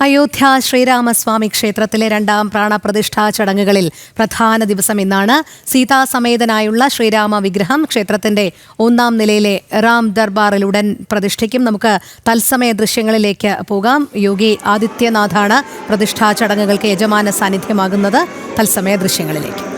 അയോധ്യ ശ്രീരാമസ്വാമി ക്ഷേത്രത്തിലെ രണ്ടാം പ്രാണപ്രതിഷ്ഠാ ചടങ്ങുകളിൽ പ്രധാന ദിവസം ഇന്നാണ് സീതാസമേതനായുള്ള ശ്രീരാമ വിഗ്രഹം ക്ഷേത്രത്തിന്റെ ഒന്നാം നിലയിലെ റാം ദർബാറിലുടൻ പ്രതിഷ്ഠിക്കും നമുക്ക് തത്സമയ ദൃശ്യങ്ങളിലേക്ക് പോകാം. യോഗി ആദിത്യനാഥാണ് പ്രതിഷ്ഠാ ചടങ്ങുകൾക്ക് യജമാന സാന്നിധ്യമാകുന്നത് തത്സമയ ദൃശ്യങ്ങളിലേക്ക്.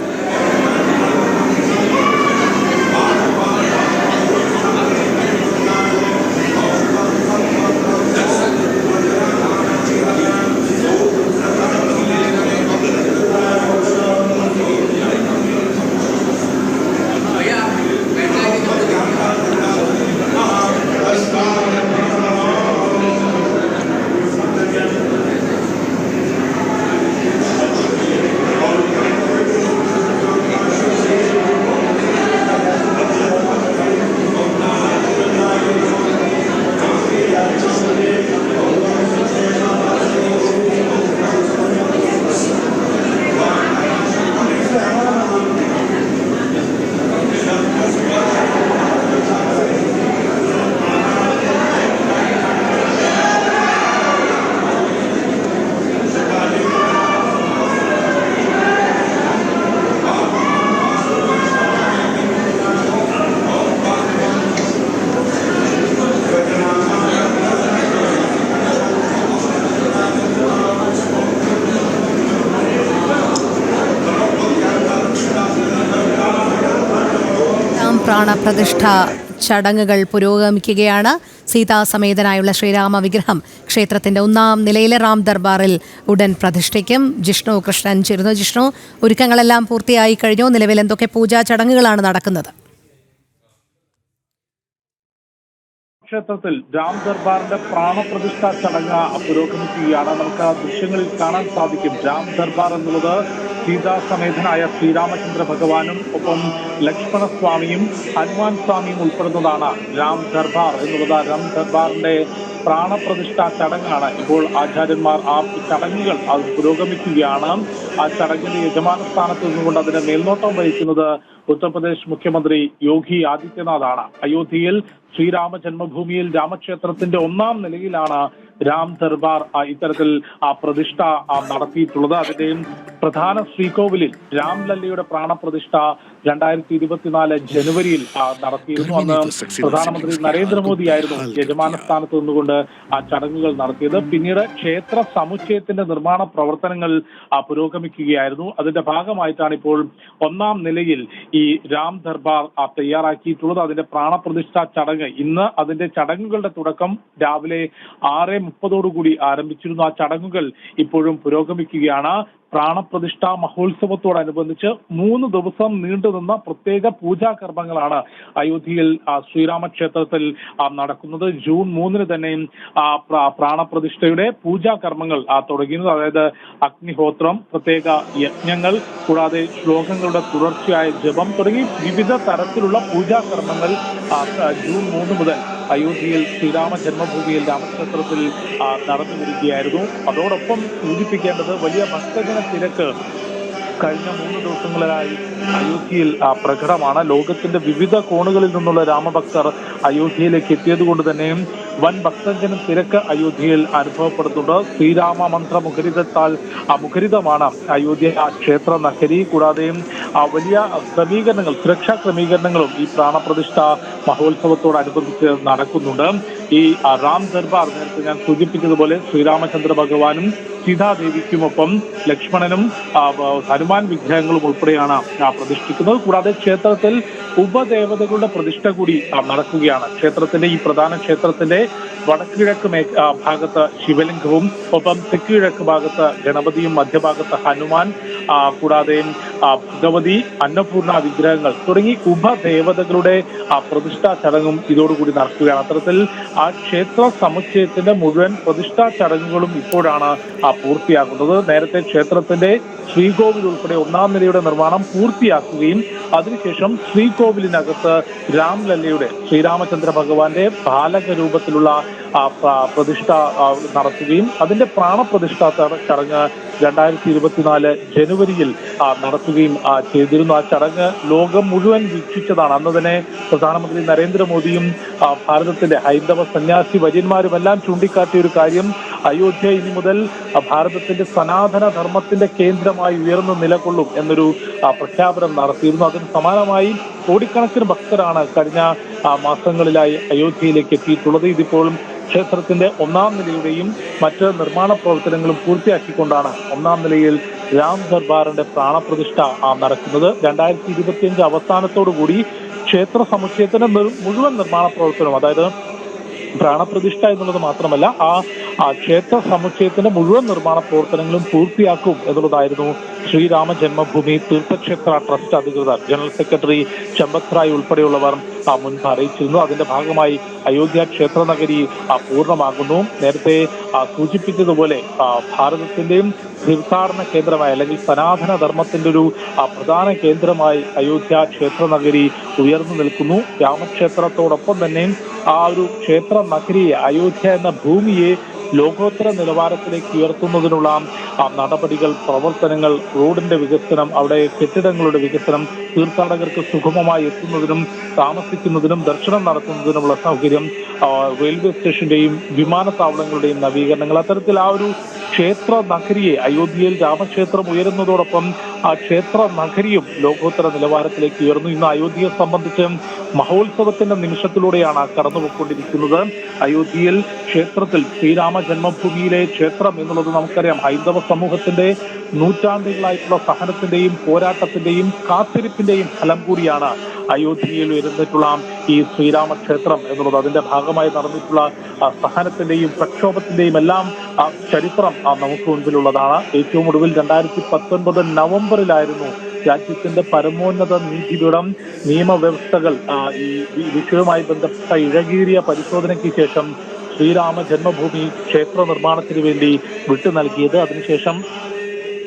രാം പ്രാണപ്രതിഷ്ഠ ചടങ്ങുകൾ പുരോഗമിക്കുകയാണ്. സീതാസമേതനായുള്ള ശ്രീരാമ വിഗ്രഹം ക്ഷേത്രത്തിന്റെ ഒന്നാം നിലയിലെ റാം ദർബാറിൽ ഉടൻ പ്രതിഷ്ഠിക്കും ജിഷ്ണു കൃഷ്ണൻ ചേരുന്നു ജിഷ്ണു ഒരുക്കങ്ങളെല്ലാം പൂർത്തിയായി കഴിഞ്ഞു. നിലവിൽ എന്തൊക്കെ പൂജാ ചടങ്ങുകളാണ് നടക്കുന്നത്? ക്ഷേത്രത്തിൽ രാം ദർബാറിന്റെ പ്രാണപ്രതിഷ്ഠാ ചടങ്ങ് പുരോഗമിക്കുകയാണ്. നമുക്ക് ആ ദൃശ്യങ്ങളിൽ കാണാൻ സാധിക്കും. രാം ദർബാർ എന്നുള്ളത് സീതാസമേതനായ ശ്രീരാമചന്ദ്ര ഭഗവാനും ഒപ്പം ലക്ഷ്മണസ്വാമിയും ഹനുമാൻ സ്വാമിയും ഉൾപ്പെടുന്നതാണ് രാം ദർബാർ എന്നുള്ളത്. രാം ദർബാറിന്റെ പ്രാണപ്രതിഷ്ഠാ ചടങ്ങാണ്. ഇപ്പോൾ ആചാര്യന്മാർ ആ ചടങ്ങുകൾ അത് പുരോഗമിക്കുകയാണ്. ആ ചടങ്ങിന്റെ യജമാന സ്ഥാനത്ത് നിന്നുകൊണ്ട് അതിന്റെ മേൽനോട്ടം വഹിക്കുന്നത് ഉത്തർപ്രദേശ് മുഖ്യമന്ത്രി യോഗി ആദിത്യനാഥാണ്. അയോധ്യയിൽ ശ്രീരാമ ജന്മഭൂമിയിൽ രാമക്ഷേത്രത്തിന്റെ ഒന്നാം നിലയിലാണ് രാം ദർബാർ ഇത്തരത്തിൽ ആ പ്രതിഷ്ഠ നടത്തിയിട്ടുള്ളത്. അതിന്റെയും പ്രധാന ശ്രീകോവിലിൽ രാംലല്ലയുടെ പ്രാണപ്രതിഷ്ഠ രണ്ടായിരത്തി ഇരുപത്തിനാല് ജനുവരിയിൽ നടത്തിയിരുന്നു. അന്ന് പ്രധാനമന്ത്രി നരേന്ദ്രമോദിയായിരുന്നു യജമാന സ്ഥാനത്ത് നിന്നുകൊണ്ട് ആ ചടങ്ങുകൾ നടത്തിയത്. പിന്നീട് ക്ഷേത്ര സമുച്ചയത്തിന്റെ നിർമ്മാണ പ്രവർത്തനങ്ങൾ ആ, പുരോഗമിക്കുകയായിരുന്നു. അതിന്റെ ഭാഗമായിട്ടാണ് ഇപ്പോൾ ഒന്നാം നിലയിൽ ഈ രാം ദർബാർ തയ്യാറാക്കിയിട്ടുള്ളത്. അതിന്റെ പ്രാണപ്രതിഷ്ഠാ ചടങ്ങ്. ഇന്ന് അതിന്റെ ചടങ്ങുകളുടെ തുടക്കം രാവിലെ ആറ് മുപ്പതോടുകൂടി ആരംഭിച്ചിരുന്നു. ആ ചടങ്ങുകൾ ഇപ്പോഴും പുരോഗമിക്കുകയാണ്. പ്രാണപ്രതിഷ്ഠാ മഹോത്സവത്തോടനുബന്ധിച്ച് മൂന്ന് ദിവസം നീണ്ടുനിന്ന പ്രത്യേക പൂജാ കർമ്മങ്ങളാണ് അയോധ്യയിൽ ശ്രീരാമക്ഷേത്രത്തിൽ ശ്രീരാമ നടക്കുന്നത്. ജൂൺ മൂന്നിന് തന്നെ പ്രാണപ്രതിഷ്ഠയുടെ പൂജാ കർമ്മങ്ങൾ തുടങ്ങിയത് അതായത് അഗ്നിഹോത്രം പ്രത്യേക യജ്ഞങ്ങൾ കൂടാതെ ശ്ലോകങ്ങളുടെ തുടർച്ചയായ ജപം തുടങ്ങി വിവിധ തരത്തിലുള്ള പൂജാ കർമ്മങ്ങൾ ജൂൺ മൂന്ന് മുതൽ അയോധ്യയിൽ ശ്രീരാമ ജന്മഭൂമിയിൽ രാമക്ഷേത്രത്തിൽ നടന്നു വരികയായിരുന്നു അതോടൊപ്പം സൂചിപ്പിക്കേണ്ടത് വലിയ ഭക്തജന തിരക്ക് കഴിഞ്ഞ മൂന്ന് ദിവസങ്ങളിലായി അയോധ്യയിൽ പ്രകടമാണ്. ലോകത്തിന്റെ വിവിധ കോണുകളിൽ നിന്നുള്ള രാമഭക്തർ അയോധ്യയിലേക്ക് എത്തിയത് കൊണ്ട് തന്നെയും വൻ ഭക്തജനം തിരക്ക് അയോധ്യയിൽ അനുഭവപ്പെടുന്നുണ്ട്. ശ്രീരാമ മന്ത്ര മുഖരിതത്താൽ മുഖരിതമാണ് അയോധ്യ ക്ഷേത്ര നഗരി. കൂടാതെയും ആ വലിയ ക്രമീകരണങ്ങൾ സുരക്ഷാ ക്രമീകരണങ്ങളും ഈ പ്രാണപ്രതിഷ്ഠ മഹോത്സവത്തോടനുബന്ധിച്ച് നടക്കുന്നുണ്ട്. ഈ റാം ദർബാർ നേരത്തെ ഞാൻ സൂചിപ്പിച്ചതുപോലെ ശ്രീരാമചന്ദ്ര ഭഗവാനും സീതാദേവിക്കുമൊപ്പം ലക്ഷ്മണനും ഹനുമാൻ വിഗ്രഹങ്ങളും ഉൾപ്പെടെയാണ് പ്രതിഷ്ഠിക്കുന്നത്. കൂടാതെ ക്ഷേത്രത്തിൽ ഉപദേവതകളുടെ പ്രതിഷ്ഠ കൂടി നടക്കുകയാണ്. ക്ഷേത്രത്തിന്റെ ഈ പ്രധാന ക്ഷേത്രത്തിന്റെ വടക്കിഴക്ക് മേ ഭാഗത്ത് ശിവലിംഗവും ഒപ്പം തെക്ക് കിഴക്ക് ഭാഗത്ത് ഗണപതിയും മധ്യഭാഗത്ത് ഹനുമാൻ കൂടാതെ ഭഗവതി അന്നപൂർണ വിഗ്രഹങ്ങൾ തുടങ്ങി ഉപദേവതകളുടെ പ്രതിഷ്ഠാ ചടങ്ങും ഇതോടുകൂടി നടക്കുകയാണ്. അത്തരത്തിൽ ആ ക്ഷേത്ര സമുച്ചയത്തിന്റെ മുഴുവൻ പ്രതിഷ്ഠാ ചടങ്ങുകളും ഇപ്പോഴാണ് ആ, പൂർത്തിയാകുന്നത്. നേരത്തെ ക്ഷേത്രത്തിന്റെ ശ്രീകോവിൽ ഉൾപ്പെടെ ഒന്നാം നിലയുടെ നിർമ്മാണം പൂർത്തിയാക്കുകയും അതിനുശേഷം ശ്രീകോവിലിനകത്ത് രാംലല്ലയുടെ ശ്രീരാമചന്ദ്ര ഭഗവാന്റെ ബാലക രൂപത്തിലുള്ള പ്രതിഷ്ഠ നടത്തുകയും അതിന്റെ പ്രാണപ്രതിഷ്ഠ ചട- ചടങ്ങ് രണ്ടായിരത്തി ഇരുപത്തിനാല് ജനുവരിയിൽ നടത്തുകയും ചെയ്തിരുന്നു. ആ ചടങ്ങ് ലോകം മുഴുവൻ വീക്ഷിച്ചതാണ്. അന്ന് തന്നെ പ്രധാനമന്ത്രി നരേന്ദ്രമോദിയും ഭാരതത്തിന്റെ ഹൈന്ദവ സന്യാസി വര്യന്മാരും എല്ലാം ചൂണ്ടിക്കാട്ടിയ ഒരു കാര്യം അയോധ്യ ഇനി മുതൽ ഭാരതത്തിന്റെ സനാതന ധർമ്മത്തിന്റെ കേന്ദ്രമായി ഉയർന്നു നിലകൊള്ളും എന്നൊരു പ്രഖ്യാപനം നടത്തിയിരുന്നു. അതിന് സമാനമായി കോടിക്കണക്കിന് ഭക്തരാണ് കഴിഞ്ഞ മാസങ്ങളിലായി അയോധ്യയിലേക്ക് എത്തിയിട്ടുള്ളത്. ഇതിപ്പോൾ ക്ഷേത്രത്തിന്റെ ഒന്നാം നിലയുടെയും മറ്റ് നിർമ്മാണ പ്രവർത്തനങ്ങളും പൂർത്തിയാക്കിക്കൊണ്ടാണ് ഒന്നാം നിലയിൽ രാം ദർബാറിന്റെ പ്രാണപ്രതിഷ്ഠ നടക്കുന്നത്. രണ്ടായിരത്തി ഇരുപത്തിയഞ്ച് അവസാനത്തോടുകൂടി ക്ഷേത്ര സമുച്ചയത്തിന്റെ മുഴുവൻ നിർമ്മാണ പ്രവർത്തനവും അതായത് പ്രാണപ്രതിഷ്ഠ എന്നുള്ളത് മാത്രമല്ല ആ ക്ഷേത്ര സമുച്ചയത്തിന്റെ മുഴുവൻ നിർമ്മാണ പ്രവർത്തനങ്ങളും പൂർത്തിയാക്കും എന്നുള്ളതായിരുന്നു ശ്രീരാമ ജന്മഭൂമി തീർത്ഥക്ഷേത്ര ട്രസ്റ്റ് അധികൃതർ. ജനറൽ സെക്രട്ടറി ചെമ്പത്രായ് ഉൾപ്പെടെയുള്ളവർ മുൻപ് അറിയിച്ചിരുന്നു. അതിന്റെ ഭാഗമായി അയോധ്യ ക്ഷേത്ര നഗരി പൂർണമാകുന്നു. നേരത്തെ സൂചിപ്പിച്ചതുപോലെ ഭാരതത്തിന്റെയും തീർത്ഥാടന കേന്ദ്രമായി അല്ലെങ്കിൽ സനാതന ധർമ്മത്തിന്റെ ഒരു പ്രധാന കേന്ദ്രമായി അയോധ്യ ക്ഷേത്ര നഗരി ഉയർന്നു നിൽക്കുന്നു. രാമക്ഷേത്രത്തോടൊപ്പം തന്നെ ആ ഒരു ക്ഷേത്ര നഗരിയെ അയോധ്യ എന്ന ഭൂമിയെ ലോകോത്തര നിലവാരത്തിലേക്ക് ഉയർത്തുന്നതിനുള്ള നടപടികൾ പ്രവർത്തനങ്ങൾ റോഡിന്റെ വികസനം അവിടെ കെട്ടിടങ്ങളുടെ വികസനം തീർത്ഥാടകർക്ക് സുഗമമായി എത്തുന്നതിനും താമസിക്കുന്നതിനും ദർശനം നടത്തുന്നതിനുമുള്ള സൗകര്യം റെയിൽവേ സ്റ്റേഷന്റെയും വിമാനത്താവളങ്ങളുടെയും നവീകരണങ്ങൾ. അത്തരത്തിൽ ആ ഒരു ക്ഷേത്ര നഗരിയെ അയോധ്യയിൽ രാമക്ഷേത്രം ഉയരുന്നതോടൊപ്പം ആ ക്ഷേത്ര നഗരിയും ലോകോത്തര നിലവാരത്തിലേക്ക് ഉയർന്നു. ഇന്ന് അയോധ്യയെ സംബന്ധിച്ച് മഹോത്സവത്തിന്റെ നിമിഷത്തിലൂടെയാണ് കടന്നുപോയിക്കൊണ്ടിരിക്കുന്നത്. അയോധ്യയിൽ ക്ഷേത്രത്തിൽ ശ്രീരാമ ജന്മഭൂമിയിലെ ക്ഷേത്രം എന്നുള്ളത് നമുക്കറിയാം. ഹൈന്ദവ സമൂഹത്തിന്റെ നൂറ്റാണ്ടുകളായിട്ടുള്ള സഹനത്തിന്റെയും പോരാട്ടത്തിന്റെയും കാത്തിരിപ്പിന്റെയും ഫലം കൂടിയാണ് അയോധ്യയിൽ ഉയർന്നിട്ടുള്ള ഈ ശ്രീരാമക്ഷേത്രം എന്നുള്ളത്. അതിന്റെ ഭാഗമായി നടന്നിട്ടുള്ള സഹനത്തിന്റെയും പ്രക്ഷോഭത്തിന്റെയും എല്ലാം ചരിത്രം നമുക്ക് മുൻപിലുള്ളതാണ്. ഏറ്റവും ഒടുവിൽ രണ്ടായിരത്തി പത്തൊൻപത് നവംബറിലായിരുന്നു രാജ്യത്തിന്റെ പരമോന്നത നീതിപീഠം നിയമവ്യവസ്ഥകൾ ഈ വിഷയവുമായി ബന്ധപ്പെട്ട ഇഴകീറിയ പരിശോധനയ്ക്ക് ശേഷം ശ്രീരാമ ജന്മഭൂമി ക്ഷേത്ര നിർമ്മാണത്തിന് വേണ്ടി വിട്ടു നൽകിയത്. അതിനുശേഷം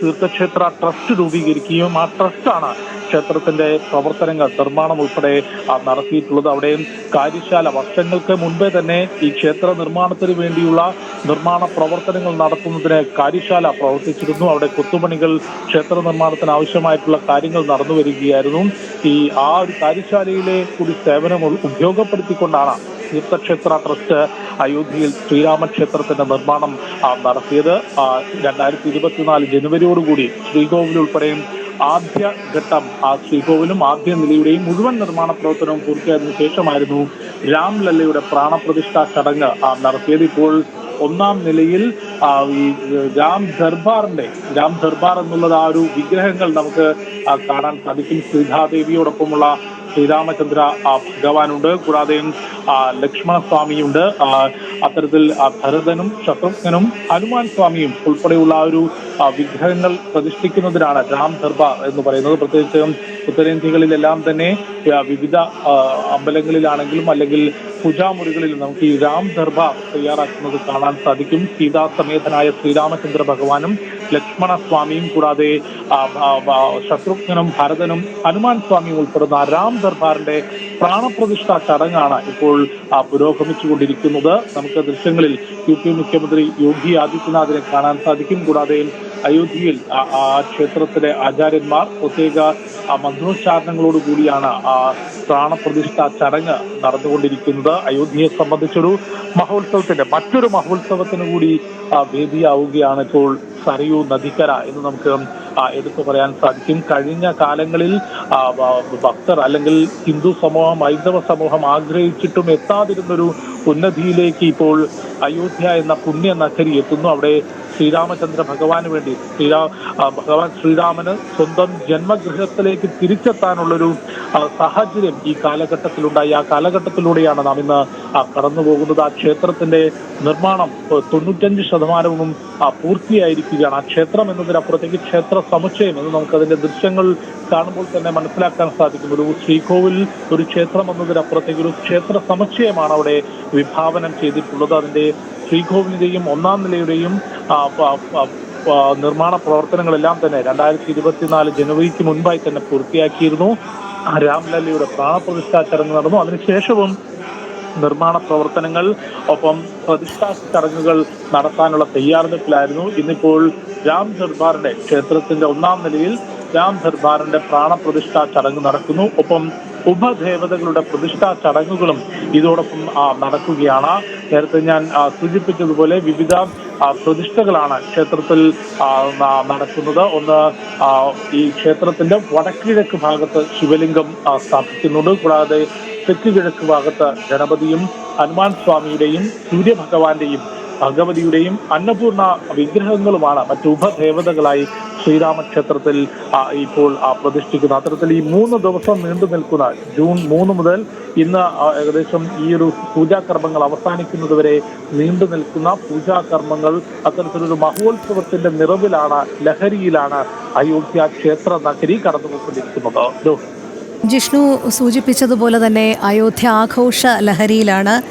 തീർത്ഥക്ഷേത്ര ട്രസ്റ്റ് രൂപീകരിക്കുകയും ആ ട്രസ്റ്റാണ് ക്ഷേത്രത്തിന്റെ പ്രവർത്തനങ്ങൾ നിർമ്മാണം ഉൾപ്പെടെ നടത്തിയിട്ടുള്ളത്. അവിടെ കാര്യശാല വർഷങ്ങൾക്ക് മുൻപേ തന്നെ ഈ ക്ഷേത്ര നിർമ്മാണത്തിന് വേണ്ടിയുള്ള നിർമ്മാണ പ്രവർത്തനങ്ങൾ നടത്തുന്നതിന് കാര്യശാല പ്രവർത്തിച്ചിരുന്നു. അവിടെ കൊത്തുപണികൾ ക്ഷേത്ര നിർമ്മാണത്തിന് ആവശ്യമായിട്ടുള്ള കാര്യങ്ങൾ നടന്നു വരികയായിരുന്നു ഈ ആ ഒരു കാര്യശാലയിലെ കൂടി സേവനം ഉപയോഗപ്പെടുത്തിക്കൊണ്ടാണ് തീർത്ഥക്ഷേത്ര ട്രസ്റ്റ് അയോധ്യയിൽ ശ്രീരാമക്ഷേത്രത്തിന്റെ നിർമ്മാണം നടത്തിയത്. രണ്ടായിരത്തി ഇരുപത്തിനാല് ജനുവരിയോടുകൂടി ശ്രീകോവിൽ ഉൾപ്പെടെയും ആദ്യ ഘട്ടം ആ ശ്രീകോവിലും ആദ്യ നിലയുടെയും മുഴുവൻ നിർമ്മാണ പ്രവർത്തനവും പൂർത്തിയായതിനു ശേഷമായിരുന്നു രാംലല്ലയുടെ പ്രാണപ്രതിഷ്ഠാ ചടങ്ങ് നടത്തിയത്. ഇപ്പോൾ ഒന്നാം നിലയിൽ ഈ രാം ദർബാറിന്റെ രാം ദർബാർ എന്നുള്ളത് ആ ഒരു വിഗ്രഹങ്ങൾ നമുക്ക് കാണാൻ സാധിക്കും. സീതാദേവിയോടൊപ്പമുള്ള ശ്രീരാമചന്ദ്ര ഭഗവാനുണ്ട്. കൂടാതെ ലക്ഷ്മണ ലക്ഷ്മണസ്വാമിയുണ്ട്. അത്തരത്തിൽ ഭരതനും ശത്രുഘ്നും ഹനുമാൻ സ്വാമിയും ഉൾപ്പെടെയുള്ള ഒരു വിഗ്രഹങ്ങൾ പ്രതിഷ്ഠിക്കുന്നതിനാണ് രാം ദർബാർ എന്ന് പറയുന്നത്. പ്രത്യേകിച്ച് ഉത്തരേന്ത്യകളിലെല്ലാം തന്നെ വിവിധ അമ്പലങ്ങളിലാണെങ്കിലും അല്ലെങ്കിൽ പൂജാമുറികളിൽ നമുക്ക് ഈ രാം ദർഭ തയ്യാറാക്കുന്നത് കാണാൻ സാധിക്കും. സീതാ സമേതനായ ശ്രീരാമചന്ദ്ര ഭഗവാനും ലക്ഷ്മണ സ്വാമിയും കൂടാതെ ശത്രുഘ്നും ഭരതനും ഹനുമാൻ സ്വാമിയും ഉൾപ്പെടുന്ന രാം ദർബാറിന്റെ പ്രാണപ്രതിഷ്ഠാ ചടങ്ങാണ് ഇപ്പോൾ പുരോഗമിച്ചുകൊണ്ടിരിക്കുന്നത്. നമുക്ക് ദൃശ്യങ്ങളിൽ യു പി മുഖ്യമന്ത്രി യോഗി ആദിത്യനാഥിനെ കാണാൻ സാധിക്കും. കൂടാതെ അയോധ്യയിൽ ആ- ക്ഷേത്രത്തിലെ ആചാര്യന്മാർ പ്രത്യേക മന്ത്രോച്ചാരണങ്ങളോടുകൂടിയാണ് ആ പ്രാണപ്രതിഷ്ഠാ ചടങ്ങ് നടന്നുകൊണ്ടിരിക്കുന്നത്. അയോധ്യയെ സംബന്ധിച്ചൊരു മഹോത്സവത്തിന്റെ മറ്റൊരു മഹോത്സവത്തിന് കൂടി വേദിയാവുകയാണ് ഇപ്പോൾ സരയൂ നദിക്കര എന്ന് നമുക്ക് എടുത്തു പറയാൻ സാധിക്കും. കഴിഞ്ഞ കാലങ്ങളിൽ ഭക്തർ അല്ലെങ്കിൽ ഹിന്ദു സമൂഹം ഹൈന്ദവ സമൂഹം ആഗ്രഹിച്ചിട്ടും എത്താതിരുന്നൊരു ഉന്നതിയിലേക്ക് ഇപ്പോൾ അയോധ്യ എന്ന പുണ്യ നഗരി എത്തുന്നു. അവിടെ ശ്രീരാമചന്ദ്ര ഭഗവാന് വേണ്ടി ശ്രീരാ ഭഗവാൻ ശ്രീരാമന് സ്വന്തം ജന്മഗൃഹത്തിലേക്ക് തിരിച്ചെത്താനുള്ളൊരു സാഹചര്യം ഈ കാലഘട്ടത്തിലുണ്ടായി. ആ കാലഘട്ടത്തിലൂടെയാണ് നാം ഇന്ന് കടന്നു പോകുന്നത്. ആ ക്ഷേത്രത്തിന്റെ നിർമ്മാണം തൊണ്ണൂറ്റഞ്ച് ശതമാനവും പൂർത്തിയായിരിക്കുകയാണ്. ആ ക്ഷേത്രം എന്നതിനപ്പുറത്തേക്ക് ക്ഷേത്ര സമുച്ചയം എന്ന് നമുക്ക് അതിന്റെ ദൃശ്യങ്ങൾ കാണുമ്പോൾ തന്നെ മനസ്സിലാക്കാൻ സാധിക്കും. ഒരു ശ്രീകോവിൽ ഒരു ക്ഷേത്രം എന്നതിനപ്പുറത്തേക്ക് ഒരു ക്ഷേത്ര സമുച്ചയമാണ് അവിടെ വിഭാവനം ചെയ്തിട്ടുള്ളത്. അതിന്റെ ശ്രീകോവിലിന്റെയും ഒന്നാം നിലയുടെയും നിർമ്മാണ പ്രവർത്തനങ്ങളെല്ലാം തന്നെ രണ്ടായിരത്തി ഇരുപത്തിനാല് ജനുവരിക്ക് മുൻപായി തന്നെ പൂർത്തിയാക്കിയിരുന്നു. രാംലല്ലയുടെ പ്രാണപ്രതിഷ്ഠാ ചടങ്ങ് നടന്നു. അതിനുശേഷവും നിർമ്മാണ പ്രവർത്തനങ്ങൾ ഒപ്പം പ്രതിഷ്ഠാ ചടങ്ങുകൾ നടത്താനുള്ള തയ്യാറെടുപ്പിലായിരുന്നു. ഇന്നിപ്പോൾ രാം ദർബാറിന്റെ ക്ഷേത്രത്തിന്റെ ഒന്നാം നിലയിൽ രാം ദർബാറിന്റെ പ്രാണപ്രതിഷ്ഠാ ചടങ്ങ് നടക്കുന്നു. ഒപ്പം ഉപദേവതകളുടെ പ്രതിഷ്ഠാ ചടങ്ങുകളും ഇതോടൊപ്പം നടക്കുകയാണ്. നേരത്തെ ഞാൻ സൂചിപ്പിച്ചതുപോലെ വിവിധ പ്രതിഷ്ഠകളാണ് ക്ഷേത്രത്തിൽ നടക്കുന്നത്. ഒന്ന് ഈ ക്ഷേത്രത്തിന്റെ വടക്കിഴക്ക് ഭാഗത്ത് ശിവലിംഗം സ്ഥാപിക്കുന്നുണ്ട്. കൂടാതെ തെക്ക് കിഴക്ക് ഭാഗത്ത് ഗണപതിയും ഹനുമാൻ സ്വാമിയുടെയും സൂര്യഭഗവാന്റെയും ഭഗവതിയുടെയും അന്നപൂർണ വിഗ്രഹങ്ങളുമാണ് മറ്റു ഉപദേവതകളായി ശ്രീരാമക്ഷേത്രത്തിൽ ഇപ്പോൾ പ്രതിഷ്ഠിക്കുന്നത് അത്തരത്തിൽ ഈ മൂന്ന് ദിവസം നീണ്ടു നിൽക്കുന്ന ജൂൺ മൂന്ന് മുതൽ ഇന്ന് ഏകദേശം ഈ ഒരു പൂജാകർമ്മങ്ങൾ അവസാനിക്കുന്നതുവരെ നീണ്ടു നിൽക്കുന്ന പൂജാകർമ്മങ്ങൾ അത്തരത്തിലൊരു മഹോത്സവത്തിന്റെ നിറവിലാണ് ലഹരിയിലാണ് അയോധ്യ ക്ഷേത്ര നഗരി കടന്നുപോയിക്കൊണ്ടിരിക്കുന്നത്. ജിഷ്ണു സൂചിപ്പിച്ചതുപോലെ തന്നെ അയോധ്യ ആഘോഷ ലഹരിയിലാണ്.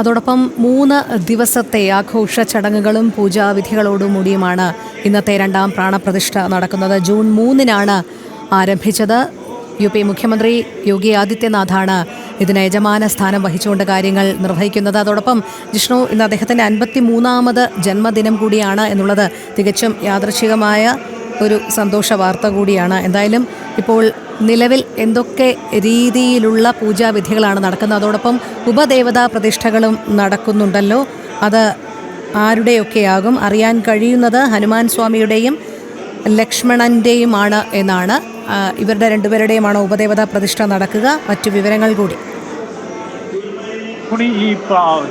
അതോടൊപ്പം മൂന്ന് ദിവസത്തെ ആഘോഷ ചടങ്ങുകളും പൂജാവിധികളോടുകൂടിയുമാണ് ഇന്നത്തെ രണ്ടാം പ്രാണപ്രതിഷ്ഠ നടക്കുന്നത്. ജൂൺ മൂന്നിനാണ് ആരംഭിച്ചത്. യു പി മുഖ്യമന്ത്രി യോഗി ആദിത്യനാഥാണ് ഇതിന് യജമാന സ്ഥാനം വഹിച്ചുകൊണ്ട് കാര്യങ്ങൾ നിർവഹിക്കുന്നത്. അതോടൊപ്പം ജിഷ്ണു ഇന്ന് അദ്ദേഹത്തിന്റെ അൻപത്തി മൂന്നാമത് ജന്മദിനം കൂടിയാണ് എന്നുള്ളത് തികച്ചും യാദൃശികമായ ഒരു സന്തോഷ വാർത്ത കൂടിയാണ്. എന്തായാലും ഇപ്പോൾ നിലവിൽ എന്തൊക്കെ രീതിയിലുള്ള പൂജാവിധികളാണ് നടക്കുന്നത്? അതോടൊപ്പം ഉപദേവതാ പ്രതിഷ്ഠകളും നടക്കുന്നുണ്ടല്ലോ. അത് ആരുടെയൊക്കെയാകും? അറിയാൻ കഴിയുന്നത് ഹനുമാൻ സ്വാമിയുടെയും ലക്ഷ്മണന്റെയുമാണ് എന്നാണ്. ഇവരുടെ രണ്ടുപേരുടെയുമാണ് ഉപദേവതാ പ്രതിഷ്ഠ നടക്കുക. മറ്റു വിവരങ്ങൾ കൂടി. കൂടി ഈ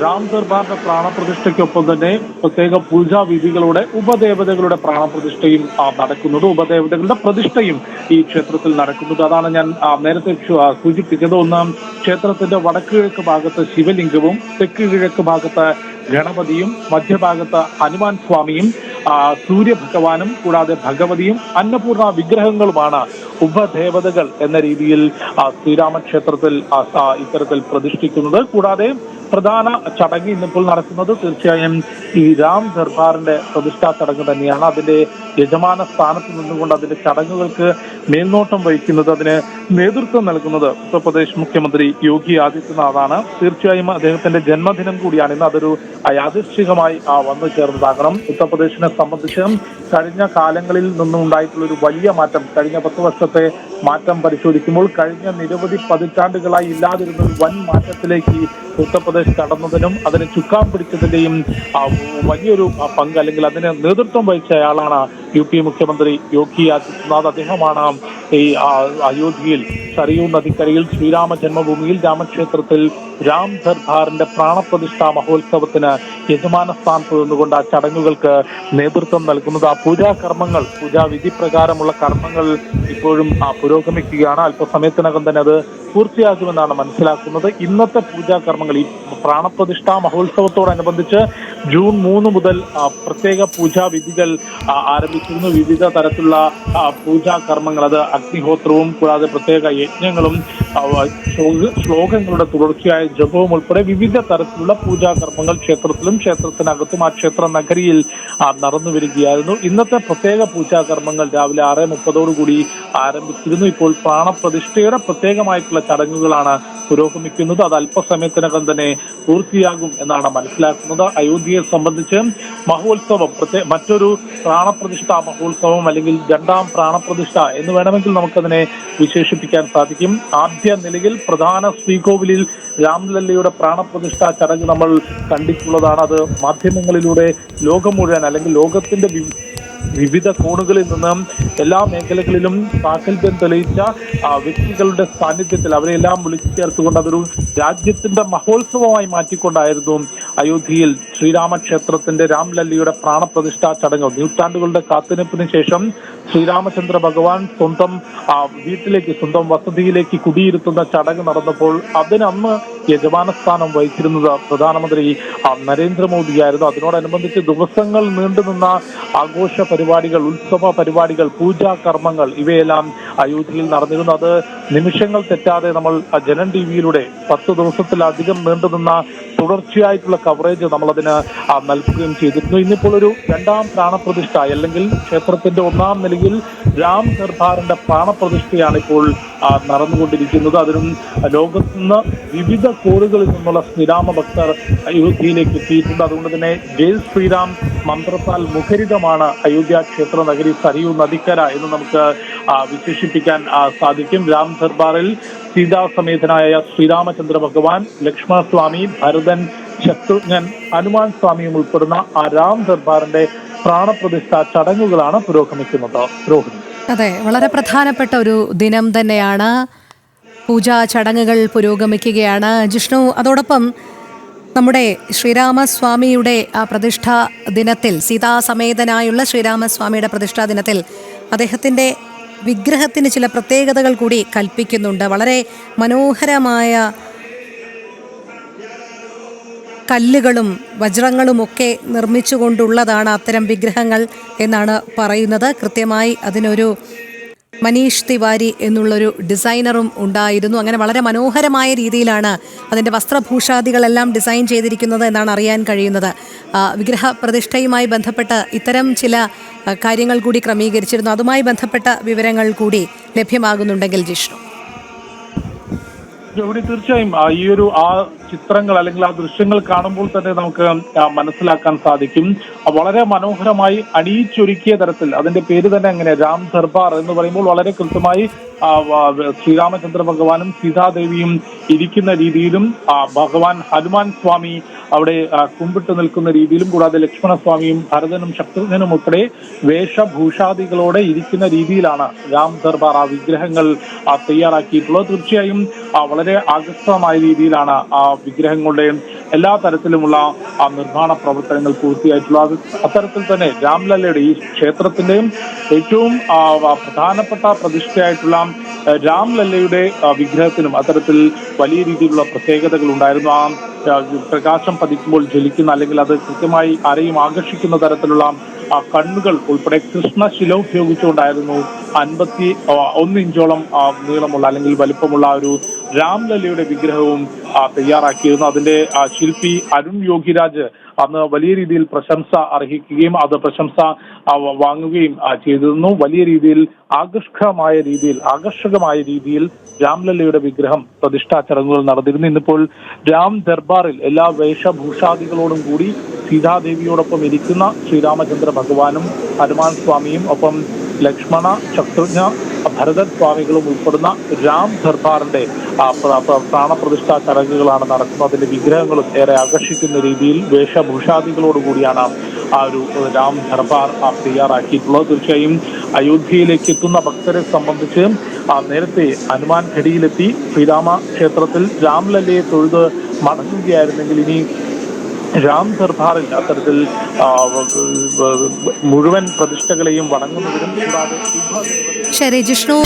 രാം ദർബാറിന്റെ പ്രാണപ്രതിഷ്ഠയ്ക്കൊപ്പം തന്നെ പ്രത്യേക പൂജാവിധികളോടെ ഉപദേവതകളുടെ പ്രാണപ്രതിഷ്ഠയും നടക്കുന്നത്. ഉപദേവതകളുടെ പ്രതിഷ്ഠയും ഈ ക്ഷേത്രത്തിൽ നടക്കുന്നത്. അതാണ് ഞാൻ നേരത്തെ സൂചിപ്പിച്ചത്. ഒന്നാം ക്ഷേത്രത്തിന്റെ വടക്ക് കിഴക്ക് ഭാഗത്ത് ശിവലിംഗവും തെക്ക് കിഴക്ക് ഭാഗത്ത് ഗണപതിയും മധ്യഭാഗത്ത് ഹനുമാൻ സ്വാമിയും സൂര്യഭഗവാനും കൂടാതെ ഭഗവതിയും അന്നപൂർണ വിഗ്രഹങ്ങളുമാണ് ഉപദേവതകൾ എന്ന രീതിയിൽ ശ്രീരാമക്ഷേത്രത്തിൽ ഇത്തരത്തിൽ പ്രതിഷ്ഠിക്കുന്നത്. കൂടാതെ buradayım. പ്രധാന ചടങ്ങ് ഇന്നിപ്പോൾ നടക്കുന്നത് തീർച്ചയായും ഈ രാം ദർബാറിന്റെ പ്രതിഷ്ഠാ ചടങ്ങ് തന്നെയാണ്. അതിന്റെ യജമാന സ്ഥാനത്ത് നിന്നുകൊണ്ട് അതിന്റെ ചടങ്ങുകൾക്ക് മേൽനോട്ടം വഹിക്കുന്നത് അതിന് നേതൃത്വം നൽകുന്നത് ഉത്തർപ്രദേശ് മുഖ്യമന്ത്രി യോഗി ആദിത്യനാഥാണ്. തീർച്ചയായും അദ്ദേഹത്തിന്റെ ജന്മദിനം കൂടിയാണ് ഇന്ന്. അതൊരു യാദൃശ്ചികമായി ആ, വന്നു ചേർന്നതാകണം. ഉത്തർപ്രദേശിനെ സംബന്ധിച്ച് കഴിഞ്ഞ കാലങ്ങളിൽ നിന്നും ഉണ്ടായിട്ടുള്ള ഒരു വലിയ മാറ്റം കഴിഞ്ഞ പത്ത് വർഷത്തെ മാറ്റം പരിശോധിക്കുമ്പോൾ കഴിഞ്ഞ നിരവധി പതിറ്റാണ്ടുകളായി ഇല്ലാതിരുന്ന ഒരു വൻ മാറ്റത്തിലേക്ക് ഈ ഉത്തർപ്രദേശ് കടന്നതിനും അതിന് ചുക്കാൻ പിടിച്ചതിന്റെയും വലിയൊരു പങ്ക് അല്ലെങ്കിൽ അതിന് നേതൃത്വം വഹിച്ച ആളാണ് യു പി മുഖ്യമന്ത്രി യോഗി ആദിത്യനാഥ് അദ്ദേഹമാണ് ഈ അയോധ്യയിൽ സരയൂ നദിക്കരയിൽ ശ്രീരാമ ജന്മഭൂമിയിൽ രാമക്ഷേത്രത്തിൽ രാം ദർബാറിന്റെ പ്രാണപ്രതിഷ്ഠാ മഹോത്സവത്തിന് യജമാന സ്ഥാനത്ത് നിന്നുകൊണ്ട് ആ ചടങ്ങുകൾക്ക് നേതൃത്വം നൽകുന്നത്. ആ പൂജാ കർമ്മങ്ങൾ പൂജാ പൂജാവിധി പ്രകാരമുള്ള കർമ്മങ്ങൾ ഇപ്പോഴും പുരോഗമിക്കുകയാണ്. അല്പസമയത്തിനകം തന്നെ അത് പൂർത്തിയാക്കുമെന്നാണ് മനസ്സിലാക്കുന്നത്. ഇന്നത്തെ പൂജാ കർമ്മങ്ങൾ ഈ പ്രാണപ്രതിഷ്ഠാ മഹോത്സവത്തോടനുബന്ധിച്ച് ജൂൺ മൂന്ന് മുതൽ പ്രത്യേക പൂജാവിധികൾ വിധികൾ ആരംഭിച്ചിരുന്നു. വിവിധ തരത്തിലുള്ള പൂജാ കർമ്മങ്ങൾ അത് അഗ്നിഹോത്രവും കൂടാതെ പ്രത്യേക യജ്ഞങ്ങളും ശ്ലോകങ്ങളുടെ തുടർച്ചയായ ജപവും ഉൾപ്പെടെ വിവിധ തരത്തിലുള്ള പൂജാ കർമ്മങ്ങൾ ക്ഷേത്രത്തിലും ക്ഷേത്രത്തിനകത്തും ആ ക്ഷേത്ര നഗരിയിൽ നടന്നു വരികയായിരുന്നു. ഇന്നത്തെ പ്രത്യേക പൂജാ കർമ്മങ്ങൾ രാവിലെ ആറ് മുപ്പതോടുകൂടി ആരംഭിച്ചിരുന്നു. ഇപ്പോൾ പ്രാണപ്രതിഷ്ഠയുടെ പ്രത്യേകമായിട്ടുള്ള ചടങ്ങുകളാണ് പുരോഗമിക്കുന്നത്. അത് അല്പസമയത്തിനകം തന്നെ പൂർത്തിയാകും എന്നാണ് മനസ്സിലാക്കുന്നത്. അയോധ്യയെ സംബന്ധിച്ച് മഹോത്സവം പ്രത്യേക മറ്റൊരു പ്രാണപ്രതിഷ്ഠ മഹോത്സവം അല്ലെങ്കിൽ രണ്ടാം പ്രാണപ്രതിഷ്ഠ എന്ന് വേണമെങ്കിൽ നമുക്കതിനെ വിശേഷിപ്പിക്കാൻ സാധിക്കും. ആദ്യ നിലയിൽ പ്രധാന ശ്രീകോവിലിൽ രാംലല്ലയുടെ പ്രാണപ്രതിഷ്ഠ ചടങ്ങ് നമ്മൾ കണ്ടിട്ടുള്ളതാണ്. അത് മാധ്യമങ്ങളിലൂടെ ലോകം മുഴുവൻ അല്ലെങ്കിൽ ലോകത്തിന്റെ വിവിധ കോണുകളിൽ നിന്നും എല്ലാ മേഖലകളിലും സാഹചര്യം തെളിയിച്ച വ്യക്തികളുടെ സാന്നിധ്യത്തിൽ അവരെല്ലാം വിളിച്ചു ചേർത്തുകൊണ്ട് അതൊരു രാജ്യത്തിന്റെ മഹോത്സവമായി മാറ്റിക്കൊണ്ടായിരുന്നു അയോധ്യയിൽ ശ്രീരാമക്ഷേത്രത്തിന്റെ രാംലല്ലിയുടെ പ്രാണപ്രതിഷ്ഠാ ചടങ്ങ്. നൂറ്റാണ്ടുകളുടെ കാത്തിരിപ്പിന് ശേഷം ശ്രീരാമചന്ദ്ര ഭഗവാൻ സ്വന്തം വീട്ടിലേക്ക് സ്വന്തം വസതിയിലേക്ക് കുടിയിരുത്തുന്ന ചടങ്ങ് നടന്നപ്പോൾ അതിനന്ന് യജമാന സ്ഥാനം വഹിച്ചിരുന്നത് പ്രധാനമന്ത്രി നരേന്ദ്രമോദിയായിരുന്നു. അതിനോടനുബന്ധിച്ച് ദിവസങ്ങൾ നീണ്ടുനിന്ന ആഘോഷ പരിപാടികൾ ഉത്സവ പരിപാടികൾ പൂജാ കർമ്മങ്ങൾ ഇവയെല്ലാം അയോധ്യയിൽ നടന്നിരുന്നു. അത് നിമിഷങ്ങൾ തെറ്റാതെ നമ്മൾ ജനൻ ടി വിയിലൂടെ പത്ത് ദിവസത്തിലധികം നീണ്ടുനിന്ന തുടർച്ചയായിട്ടുള്ള കവറേജ് നമ്മളതിന് നൽകുകയും ചെയ്തിരുന്നു. ഇന്നിപ്പോൾ ഒരു രണ്ടാം പ്രാണപ്രതിഷ്ഠ അല്ലെങ്കിൽ ക്ഷേത്രത്തിന്റെ ഒന്നാം നിലയിൽ രാം ദർബാറിന്റെ പ്രാണപ്രതിഷ്ഠയാണ് ഇപ്പോൾ നടന്നുകൊണ്ടിരിക്കുന്നത്. അതിനും ലോകത്ത് നിന്ന് വിവിധ കോണുകളിൽ നിന്നുള്ള ശ്രീരാമ ഭക്തർ അയോധ്യയിലേക്ക് എത്തിയിട്ടുണ്ട്. അതുകൊണ്ട് തന്നെ ജയ് ശ്രീരാം മന്ത്രത്താൽ മുഖരിതമാണ് അയോധ്യ ക്ഷേത്ര നഗരി സരിയു നദിക്കര എന്ന് നമുക്ക് വിശേഷിപ്പിക്കാൻ സാധിക്കും. രാം ദർബാറിൽ സീതാസമേതനായ ശ്രീരാമചന്ദ്ര ഭഗവാൻ ലക്ഷ്മണസ്വാമി ഭരതൻ ശത്രുഘ്നൻ ഹനുമാൻ സ്വാമിയും ഉൾപ്പെടുന്ന ആ രാം ദർബാറിന്റെ പ്രാണപ്രതിഷ്ഠ ചടങ്ങുകളാണ് പുരോഗമിക്കുന്നത്. രോഹിണി. അതെ വളരെ പ്രധാനപ്പെട്ട ഒരു ദിനം തന്നെയാണ്. പൂജാ ചടങ്ങുകൾ പുരോഗമിക്കുകയാണ്. ജിഷ്ണു അതോടൊപ്പം നമ്മുടെ ശ്രീരാമസ്വാമിയുടെ ആ പ്രതിഷ്ഠാ ദിനത്തിൽ സീതാസമേതനായുള്ള ശ്രീരാമസ്വാമിയുടെ പ്രതിഷ്ഠാ ദിനത്തിൽ അദ്ദേഹത്തിന്റെ വിഗ്രഹത്തിന് ചില പ്രത്യേകതകൾ കൂടി കൽപ്പിക്കുന്നുണ്ട്. വളരെ മനോഹരമായ കല്ലുകളും വജ്രങ്ങളുമൊക്കെ നിർമ്മിച്ചുകൊണ്ടുള്ളതാണ് അത്തരം വിഗ്രഹങ്ങൾ എന്നാണ് പറയുന്നത്. കൃത്യമായി അതിനൊരു മനീഷ് തിവാരി എന്നുള്ളൊരു ഡിസൈനറും ഉണ്ടായിരുന്നു. അങ്ങനെ വളരെ മനോഹരമായ രീതിയിലാണ് അതിന്റെ വസ്ത്രഭൂഷാദികളെല്ലാം ഡിസൈൻ ചെയ്തിരിക്കുന്നത് എന്നാണ് അറിയാൻ കഴിയുന്നത്. വിഗ്രഹ പ്രതിഷ്ഠയുമായി ബന്ധപ്പെട്ട് ഇത്തരം ചില കാര്യങ്ങൾ കൂടി ക്രമീകരിച്ചിരുന്നു. അതുമായി ബന്ധപ്പെട്ട വിവരങ്ങൾ കൂടി ലഭ്യമാകുന്നുണ്ടെങ്കിൽ ജിഷ്ണു. തീർച്ചയായും ഈ ഒരു ആ ചിത്രങ്ങൾ അല്ലെങ്കിൽ ആ ദൃശ്യങ്ങൾ കാണുമ്പോൾ തന്നെ നമുക്ക് മനസ്സിലാക്കാൻ സാധിക്കും. വളരെ മനോഹരമായി അണിയിച്ചൊരുക്കിയ തരത്തിൽ അതിന്റെ പേര് തന്നെ അങ്ങനെ രാം ദർബാർ എന്ന് പറയുമ്പോൾ വളരെ കൃത്യമായി ശ്രീരാമചന്ദ്ര ഭഗവാനും സീതാദേവിയും ഇരിക്കുന്ന രീതിയിലും ഭഗവാൻ ഹനുമാൻ സ്വാമി അവിടെ കുമ്പിട്ട് നിൽക്കുന്ന രീതിയിലും കൂടാതെ ലക്ഷ്മണ സ്വാമിയും ഭരതനും ശത്രുഘ്നും ഉൾപ്പെടെ വേഷഭൂഷാദികളോടെ ഇരിക്കുന്ന രീതിയിലാണ് രാം ദർബാർ ആ വിഗ്രഹങ്ങൾ തയ്യാറാക്കിയിട്ടുള്ളത്. തീർച്ചയായും വളരെ ആകർഷകമായ രീതിയിലാണ് ആ വിഗ്രഹങ്ങളുടെ എല്ലാ തരത്തിലുമുള്ള ആ നിർമ്മാണ പ്രവർത്തനങ്ങൾ പൂർത്തിയായിട്ടുള്ളത് അത് അത്തരത്തിൽ തന്നെ രാംലല്ലയുടെ ഈ ക്ഷേത്രത്തിന്റെയും ഏറ്റവും പ്രധാനപ്പെട്ട പ്രതിഷ്ഠയായിട്ടുള്ള രാംലല്ലയുടെ വിഗ്രഹത്തിനും അത്തരത്തിൽ വലിയ രീതിയിലുള്ള പ്രത്യേകതകൾ ഉണ്ടായിരുന്നു. ആ പ്രകാശം പതിക്കുമ്പോൾ ജലിക്കുന്ന അല്ലെങ്കിൽ അത് കൃത്യമായി ആരെയും ആകർഷിക്കുന്ന തരത്തിലുള്ള ആ കണ്ണുകൾ ഉൾപ്പെടെ കൃഷ്ണശില ഉപയോഗിച്ചുകൊണ്ടായിരുന്നു അൻപത്തി ഒന്ന് ഇഞ്ചോളം നീളമുള്ള അല്ലെങ്കിൽ വലിപ്പമുള്ള ഒരു രാംലല്ലയുടെ വിഗ്രഹവും തയ്യാറാക്കിയിരുന്നു. അതിന്റെ ശില്പി അരുൺ യോഗിരാജ് അന്ന് വലിയ രീതിയിൽ പ്രശംസ അർഹിക്കുകയും അത് പ്രശംസ വാങ്ങുകയും ചെയ്തിരുന്നു. വലിയ രീതിയിൽ ആകർഷകമായ രീതിയിൽ ആകർഷകമായ രീതിയിൽ രാംലല്ലയുടെ വിഗ്രഹം പ്രതിഷ്ഠാ ചടങ്ങുകൾ നടന്നിരുന്നു. ഇന്നിപ്പോൾ രാം ദർബാറിൽ എല്ലാ വേഷഭൂഷാദികളോടും കൂടി സീതാദേവിയോടൊപ്പം ഇരിക്കുന്ന ശ്രീരാമചന്ദ്ര ഭഗവാനും ഹനുമാൻ സ്വാമിയും ഒപ്പം ലക്ഷ്മണ ശത്രുഘ്ന ഭരതൻ സ്വാമികളും ഉൾപ്പെടുന്ന രാം പ്ര- പ്രാണപ്രതിഷ്ഠാ ചടങ്ങുകളാണ് നടക്കുന്നത്. അതിന്റെ വിഗ്രഹങ്ങളും ഏറെ ആകർഷിക്കുന്ന രീതിയിൽ വേഷഭൂഷാദികളോടുകൂടിയാണ് ആ ഒരു രാം ദർബാർ തയ്യാറാക്കിയിട്ടുള്ളത്. തീർച്ചയായും അയോധ്യയിലേക്ക് എത്തുന്ന ഭക്തരെ സംബന്ധിച്ച് നേരത്തെ ഹനുമാൻ ഘടിയിലെത്തി ശ്രീരാമ ക്ഷേത്രത്തിൽ രാംലല്ലയെ തൊഴുത് മടങ്ങുകയായിരുന്നെങ്കിൽ ഇനി രാം ദർബാറിൽ അത്തരത്തിൽ മുഴുവൻ പ്രതിഷ്ഠകളെയും വണങ്ങുന്നതിനും ശരി ജിഷ്ണു.